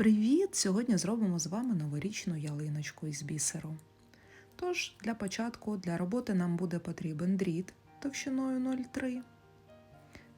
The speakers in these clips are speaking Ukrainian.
Привіт! Сьогодні зробимо з вами новорічну ялиночку із бісеру. Тож, для початку для роботи нам буде потрібен дріт товщиною 0,3.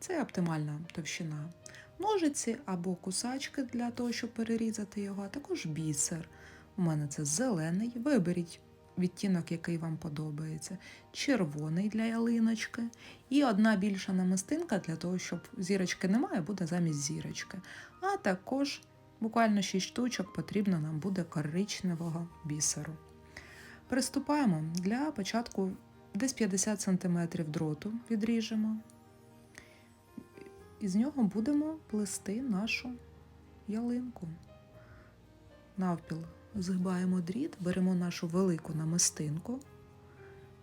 Це оптимальна товщина. Ножиці або кусачки для того, щоб перерізати його, а також бісер. У мене це зелений. Виберіть відтінок, який вам подобається, червоний для ялиночки, і одна більша намистинка для того, щоб зірочки немає, буде замість зірочки. А також буквально 6 штучок потрібно нам буде коричневого бісеру. Приступаємо для початку десь 50 см дроту відріжемо. І з нього будемо плести нашу ялинку. Навпіл згибаємо дріт, беремо нашу велику намистинку.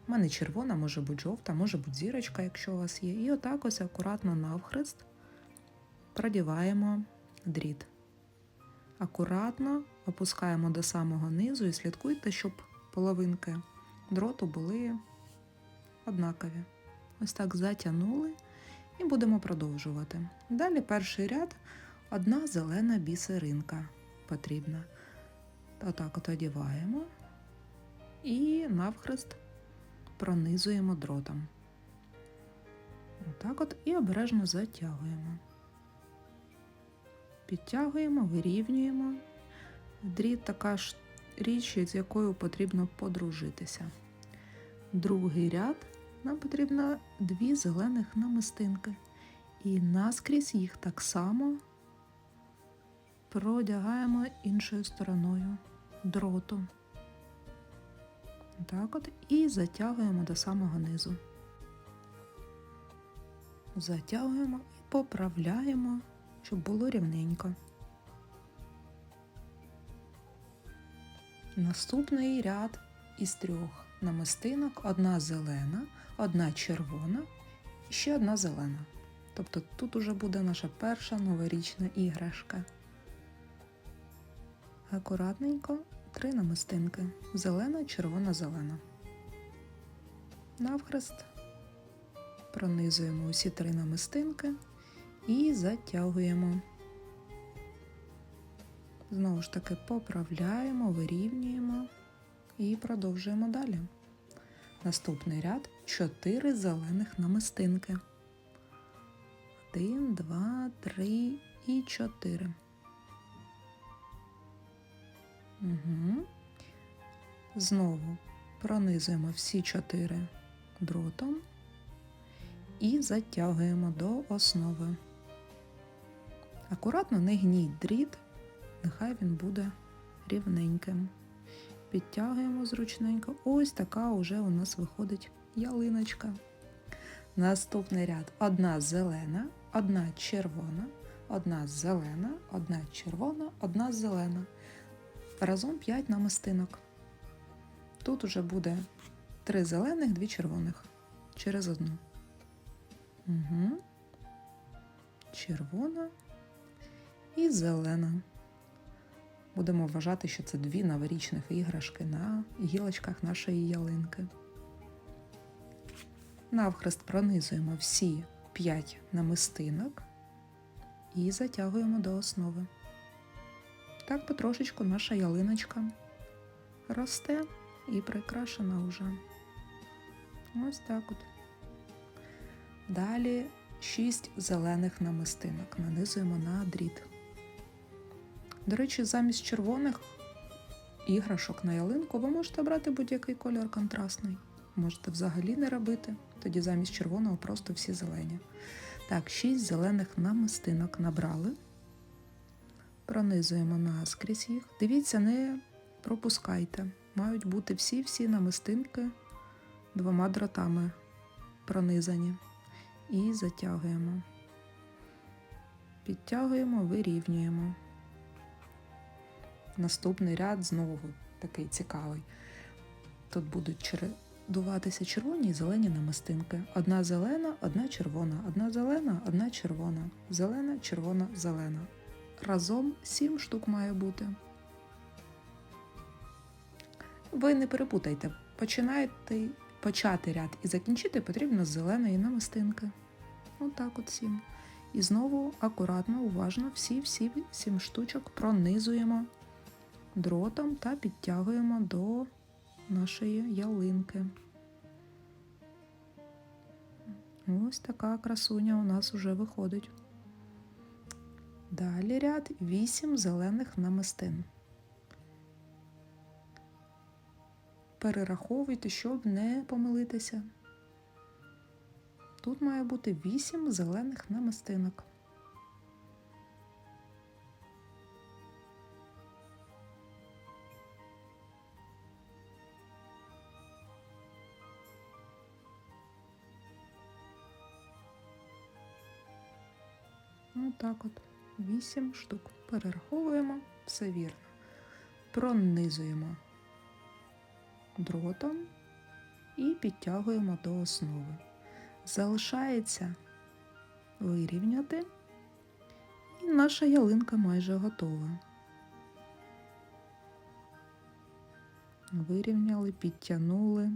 У мене червона, може бути жовта, може бути зірочка, якщо у вас є. І отак ось акуратно навхрест продіваємо дріт. Акуратно опускаємо до самого низу і слідкуйте, щоб половинки дроту були однакові. Ось так затягнули і будемо продовжувати. Далі перший ряд одна зелена бісеринка потрібна. Отак от одіваємо і навхрест пронизуємо дротом. Отак от і обережно затягуємо. Підтягуємо, вирівнюємо. Дріт така ж річ, з якою потрібно подружитися. Другий ряд нам потрібно дві зелених намистинки. І наскрізь їх так само продягаємо іншою стороною дроту. Так от і затягуємо до самого низу. Затягуємо і поправляємо, щоб було рівненько. Наступний ряд із трьох намистинок: одна зелена, одна червона і ще одна зелена. Тобто тут уже буде наша перша новорічна іграшка. Акуратненько три намистинки: зелена, червона, зелена. Навхрест пронизуємо усі три намистинки і затягуємо. Знову ж таки поправляємо, вирівнюємо і продовжуємо далі. Наступний ряд 4 зелених намистинки. 1, 2, 3 і 4. Угу. Знову пронизуємо всі 4 дротом і затягуємо до основи. Акуратно не гніть дріт, нехай він буде рівненьким. Підтягуємо зручненько. Ось така вже у нас виходить ялиночка. Наступний ряд одна зелена, одна червона, одна зелена, одна червона, одна зелена. Разом 5 намистинок. Тут уже буде 3 зелених, 2 червоних через одну. Угу. Червона і зелена. Будемо вважати, що це дві новорічних іграшки на гілочках нашої ялинки. Навхрест пронизуємо всі 5 намистинок і затягуємо до основи. Так потрошечку наша ялиночка росте і прикрашена вже. Ось так от. Далі 6 зелених намистинок нанизуємо на дріт. До речі, замість червоних іграшок на ялинку ви можете брати будь-який кольор контрастний. Можете взагалі не робити, тоді замість червоного просто всі зелені. Так, 6 зелених намистинок набрали. Пронизуємо наскрізь їх. Дивіться, не пропускайте. Мають бути всі-всі намистинки двома дротами пронизані. І затягуємо. Підтягуємо, вирівнюємо. Наступний ряд знову такий цікавий. Тут будуть чередуватися червоні і зелені намистинки. Одна зелена, одна червона, одна зелена, одна червона, зелена, червона, зелена. Разом сім штук має бути. Ви не перепутайте, починаєте почати ряд і закінчити потрібно з зеленої намистинки. Отак от сім. І знову акуратно, уважно всі-всі сім штучок пронизуємо дротом та підтягуємо до нашої ялинки. Ось така красуня у нас вже виходить. Далі ряд 8 зелених намистин. Перераховуйте, щоб не помилитися. Тут має бути 8 зелених намистинок. Ну так от, 8 штук. Перераховуємо, все вірно. Пронизуємо дротом і підтягуємо до основи. Залишається вирівняти, і наша ялинка майже готова. Вирівняли, підтягнули.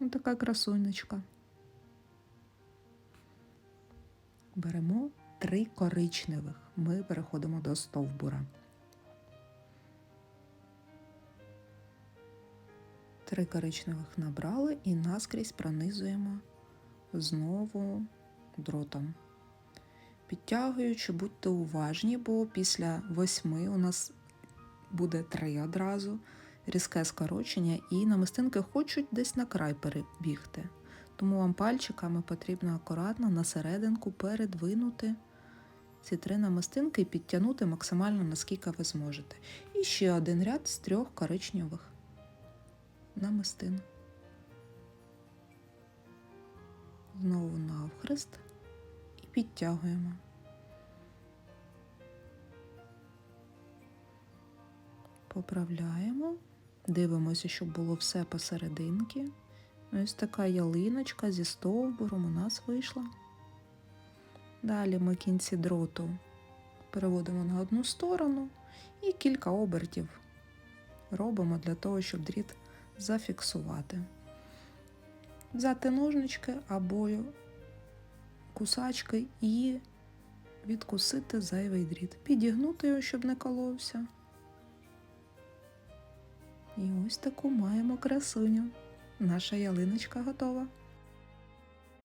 Ось така красунечка. Беремо три коричневих. Ми переходимо до стовбура. Три коричневих набрали і наскрізь пронизуємо знову дротом. Підтягуючи, будьте уважні, бо після восьми у нас буде три одразу, різке скорочення, і намистинки хочуть десь на край перебігти. Тому вам пальчиками потрібно акуратно на серединку передвинути ці три намистинки і підтягнути максимально наскільки ви зможете. І ще один ряд з трьох коричневих намистин. Знову навхрест і підтягуємо. Поправляємо, дивимося, щоб було все посерединки. Ось така ялиночка зі стовбуром у нас вийшла. Далі ми кінці дроту переводимо на одну сторону і кілька обертів робимо для того, щоб дріт зафіксувати. Взяти ножнички або кусачки і відкусити зайвий дріт. Підігнути його, щоб не коловся. І ось таку маємо красуню. Наша ялиночка готова.